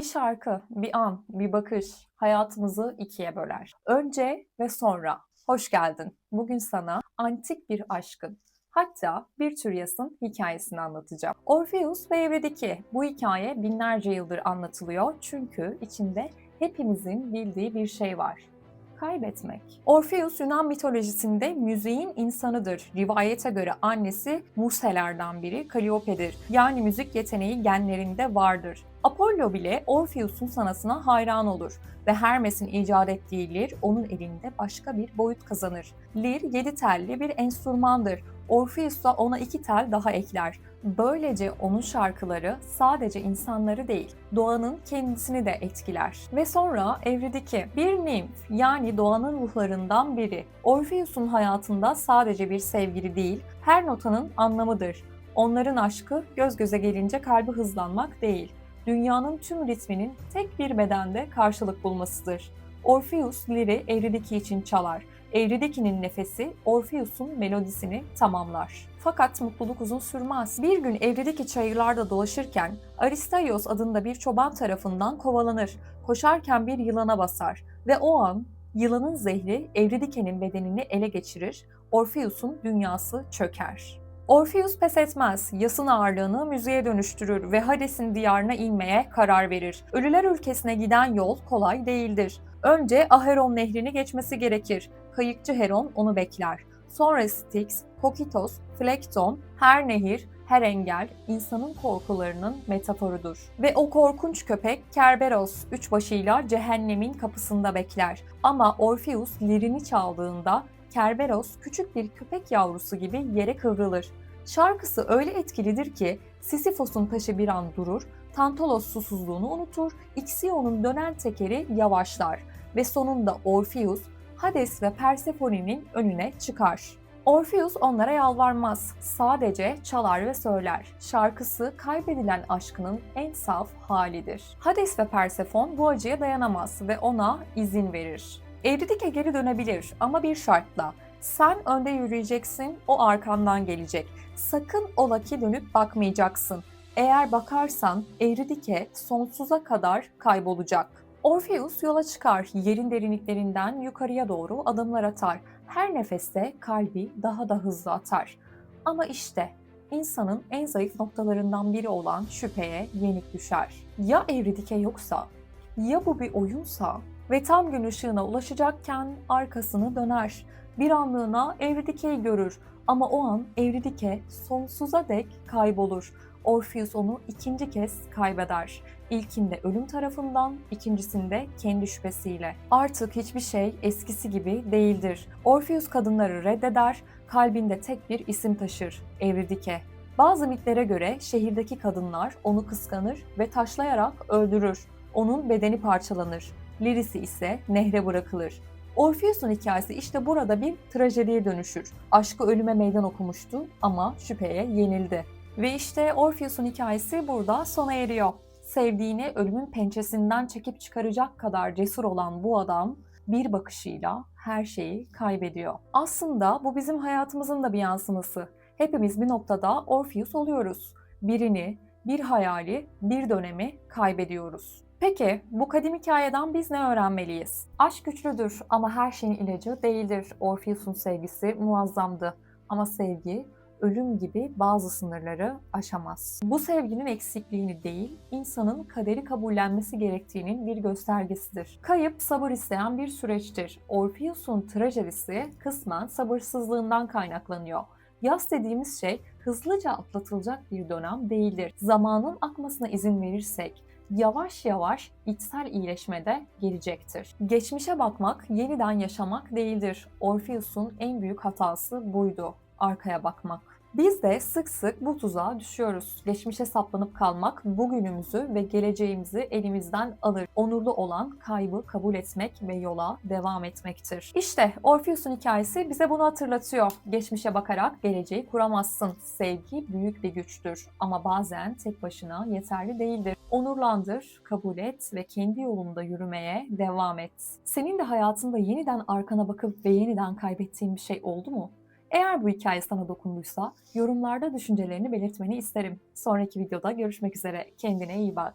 Bir şarkı, bir an, bir bakış hayatımızı ikiye böler. Önce ve sonra. Hoş geldin. Bugün sana antik bir aşkın, hatta bir tür yasın hikayesini anlatacağım. Orpheus ve Evredike. Bu hikaye binlerce yıldır anlatılıyor çünkü içinde hepimizin bildiği bir şey var kaybetmek. Orpheus Yunan mitolojisinde müziğin insanıdır. Rivayete göre annesi Muselerden biri Kalliope'dir. Yani müzik yeteneği genlerinde vardır. Apollo bile Orpheus'un sanatına hayran olur ve Hermes'in icat ettiği lir onun elinde başka bir boyut kazanır. Lir yedi telli bir enstrümandır. Orpheus da ona iki tel daha ekler. Böylece onun şarkıları sadece insanları değil, doğanın kendisini de etkiler. Ve sonra Evridike bir nimf yani doğanın ruhlarından biri. Orpheus'un hayatında sadece bir sevgili değil, her notanın anlamıdır. Onların aşkı göz göze gelince kalbi hızlanmak değil, dünyanın tüm ritminin tek bir bedende karşılık bulmasıdır. Orpheus liri Evridike için çalar. Evridiki'nin nefesi Orpheus'un melodisini tamamlar. Fakat mutluluk uzun sürmez. Bir gün Evridike çayırlarda dolaşırken Aristaios adında bir çoban tarafından kovalanır. Koşarken bir yılana basar ve o an yılanın zehri Evridike'nin bedenini ele geçirir, Orpheus'un dünyası çöker. Orpheus pes etmez, yasın ağırlığını müziğe dönüştürür ve Hades'in diyarına inmeye karar verir. Ölüler ülkesine giden yol kolay değildir. Önce Acheron nehrini geçmesi gerekir. Kayıkçı Heron onu bekler. Sonra Styx, Kokitos, Flekton, her nehir, her engel insanın korkularının metaforudur. Ve o korkunç köpek Kerberos üç başıyla cehennemin kapısında bekler. Ama Orpheus lirini çaldığında Kerberos küçük bir köpek yavrusu gibi yere kıvrılır. Şarkısı öyle etkilidir ki Sisyphos'un taşı bir an durur, Tantalos susuzluğunu unutur, Ixion'un dönen tekeri yavaşlar ve sonunda Orpheus, Hades ve Persephone'nin önüne çıkar. Orpheus onlara yalvarmaz, sadece çalar ve söyler. Şarkısı kaybedilen aşkının en saf halidir. Hades ve Persephone bu acıya dayanamaz ve ona izin verir. Evridike geri dönebilir ama bir şartla. Sen önde yürüyeceksin, o arkandan gelecek. Sakın ola ki dönüp bakmayacaksın. Eğer bakarsan Evridike sonsuza kadar kaybolacak. Orpheus yola çıkar, yerin derinliklerinden yukarıya doğru adımlar atar. Her nefeste kalbi daha da hızlı atar. Ama işte insanın en zayıf noktalarından biri olan şüpheye yenik düşer. Ya Evridike yoksa? Ya bu bir oyunsa? Ve tam gün ışığına ulaşacakken arkasını döner. Bir anlığına Evridike'yi görür ama o an Evridike sonsuza dek kaybolur. Orpheus onu ikinci kez kaybeder. İlkinde ölüm tarafından, ikincisinde kendi şüphesiyle. Artık hiçbir şey eskisi gibi değildir. Orpheus kadınları reddeder, kalbinde tek bir isim taşır, Evridike. Bazı mitlere göre şehirdeki kadınlar onu kıskanır ve taşlayarak öldürür. Onun bedeni parçalanır. Lirisi ise nehre bırakılır. Orpheus'un hikayesi işte burada bir trajediye dönüşür. Aşkı ölüme meydan okumuştu ama şüpheye yenildi. Ve işte Orpheus'un hikayesi burada sona eriyor. Sevdiğini ölümün pençesinden çekip çıkaracak kadar cesur olan bu adam bir bakışıyla her şeyi kaybediyor. Aslında bu bizim hayatımızın da bir yansıması. Hepimiz bir noktada Orpheus oluyoruz. Birini, bir hayali, bir dönemi kaybediyoruz. Peki bu kadim hikayeden biz ne öğrenmeliyiz? Aşk güçlüdür ama her şeyin ilacı değildir. Orpheus'un sevgisi muazzamdı ama sevgi ölüm gibi bazı sınırları aşamaz. Bu sevginin eksikliğini değil, insanın kaderi kabullenmesi gerektiğinin bir göstergesidir. Kayıp sabır isteyen bir süreçtir. Orpheus'un trajedisi kısmen sabırsızlığından kaynaklanıyor. Yaz dediğimiz şey hızlıca atlatılacak bir dönem değildir. Zamanın akmasına izin verirsek yavaş yavaş içsel iyileşmede gelecektir. Geçmişe bakmak, yeniden yaşamak değildir. Orpheus'un en büyük hatası buydu. Arkaya bakmak. Biz de sık sık bu tuzağa düşüyoruz. Geçmişe saplanıp kalmak bugünümüzü ve geleceğimizi elimizden alır. Onurlu olan kaybı kabul etmek ve yola devam etmektir. İşte Orpheus'un hikayesi bize bunu hatırlatıyor. Geçmişe bakarak geleceği kuramazsın. Sevgi büyük bir güçtür ama bazen tek başına yeterli değildir. Onurlandır, kabul et ve kendi yolunda yürümeye devam et. Senin de hayatında yeniden arkana bakıp ve yeniden kaybettiğin bir şey oldu mu? Eğer bu hikaye sana dokunduysa yorumlarda düşüncelerini belirtmeni isterim. Sonraki videoda görüşmek üzere. Kendine iyi bak.